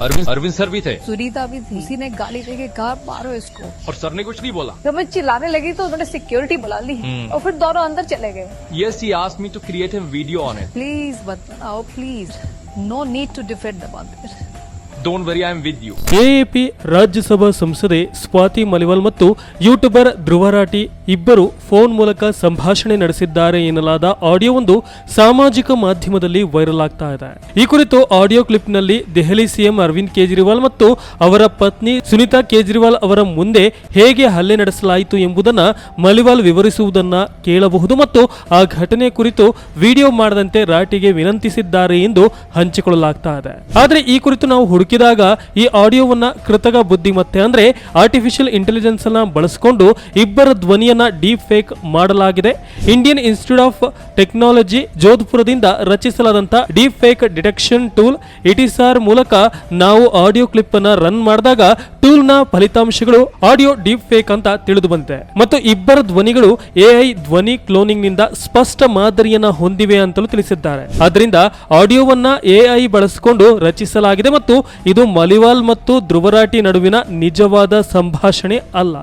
Arvind Arvind sir भी थे। सुनीता भी थी। उसी ने गाली देके कहा मारो इसको। और सर ने कुछ नहीं बोला। जब मैं चिल्लाने लगी तो उन्होंने सिक्योरिटी बुला ली। हम्म। और फिर दोनों अंदर चले गए। Yes he asked me to create a video on it please बताओ please no need to defend the it don't very I am with you AAP Rajya Sabha ಸಂಸದೆ ಸ್ವಾತಿ ಮಲಿವಾಲ್ ಮತ್ತು ಯೂಟ್ಯೂಬರ್ ಧ್ರುವರಾಟಿ ಇಬ್ಬರು ಫೋನ್ ಮೂಲಕ ಸಂಭಾಷಣೆ ನಡೆಸಿದ್ದಾರೆ ಎನ್ನಲಾದ ಆಡಿಯೋ ಒಂದು ಸಾಮಾಜಿಕ ಮಾಧ್ಯಮದಲ್ಲಿ ವೈರಲ್ ಆಗ್ತಾ ಇದೆ. ಈ ಕುರಿತು ಆಡಿಯೋ ಕ್ಲಿಪ್ನಲ್ಲಿ ದೆಹಲಿ ಸಿಎಂ ಅರವಿಂದ್ ಕೇಜ್ರಿವಾಲ್ ಮತ್ತು ಅವರ ಪತ್ನಿ ಸುನಿತಾ ಕೇಜ್ರಿವಾಲ್ ಅವರ ಮುಂದೆ ಹೇಗೆ ಹಲ್ಲೆ ನಡೆಸಲಾಯಿತು ಎಂಬುದನ್ನು ಮಲಿವಾಲ್ ವಿವರಿಸುವುದನ್ನು ಕೇಳಬಹುದು ಮತ್ತು ಆ ಘಟನೆ ಕುರಿತು ವಿಡಿಯೋ ಮಾಡದಂತೆ ರಾಟಿಗೆ ವಿನಂತಿಸಿದ್ದಾರೆ ಎಂದು ಹಂಚಿಕೊಳ್ಳಲಾಗ್ತಾ ಇದೆ. ಆದರೆ ಈ ಕುರಿತು ನಾವು ಹುಡುಕಿ ಹುಡುಕಿದಾಗ ಈ ಆಡಿಯೋವನ್ನ ಕೃತಕ ಬುದ್ಧಿಮತ್ತೆ ಅಂದ್ರೆ ಆರ್ಟಿಫಿಷಿಯಲ್ ಇಂಟೆಲಿಜೆನ್ಸ್ ಅನ್ನ ಬಳಸಿಕೊಂಡು ಇಬ್ಬರ ಧ್ವನಿಯನ್ನ ಡೀಪ್ ಫೇಕ್ ಮಾಡಲಾಗಿದೆ. ಇಂಡಿಯನ್ ಇನ್ಸ್ಟಿಟ್ಯೂಟ್ ಆಫ್ ಟೆಕ್ನಾಲಜಿ ಜೋಧ್ಪುರದಿಂದ ರಚಿಸಲಾದಂಥ ಡೀಪ್ ಫೇಕ್ ಡಿಟೆಕ್ಷನ್ ಟೂಲ್ ಇಟಿಸಾರ್ ಮೂಲಕ ನಾವು ಆಡಿಯೋ ಕ್ಲಿಪ್ ಅನ್ನ ರನ್ ಮಾಡಿದಾಗ ಟೂಲ್ನ ಫಲಿತಾಂಶಗಳು ಆಡಿಯೋ ಡೀಪ್ ಫೇಕ್ ಅಂತ ತಿಳಿದು ಬಂದಿದೆ ಮತ್ತು ಇಬ್ಬರ ಧ್ವನಿಗಳು ಎಐ ಧ್ವನಿ ಕ್ಲೋನಿಂಗ್ನಿಂದ ಸ್ಪಷ್ಟ ಮಾದರಿಯನ್ನ ಹೊಂದಿವೆ ಅಂತಲೂ ತಿಳಿಸಿದ್ದಾರೆ. ಅದರಿಂದ ಆಡಿಯೋವನ್ನ ಎಐ ಬಳಸಿಕೊಂಡು ರಚಿಸಲಾಗಿದೆ ಮತ್ತು ಇದು ಮಲಿವಾಲ್ ಮತ್ತು ಧ್ರುವರಾಟಿ ನಡುವಿನ ನಿಜವಾದ ಸಂಭಾಷಣೆ ಅಲ್ಲ.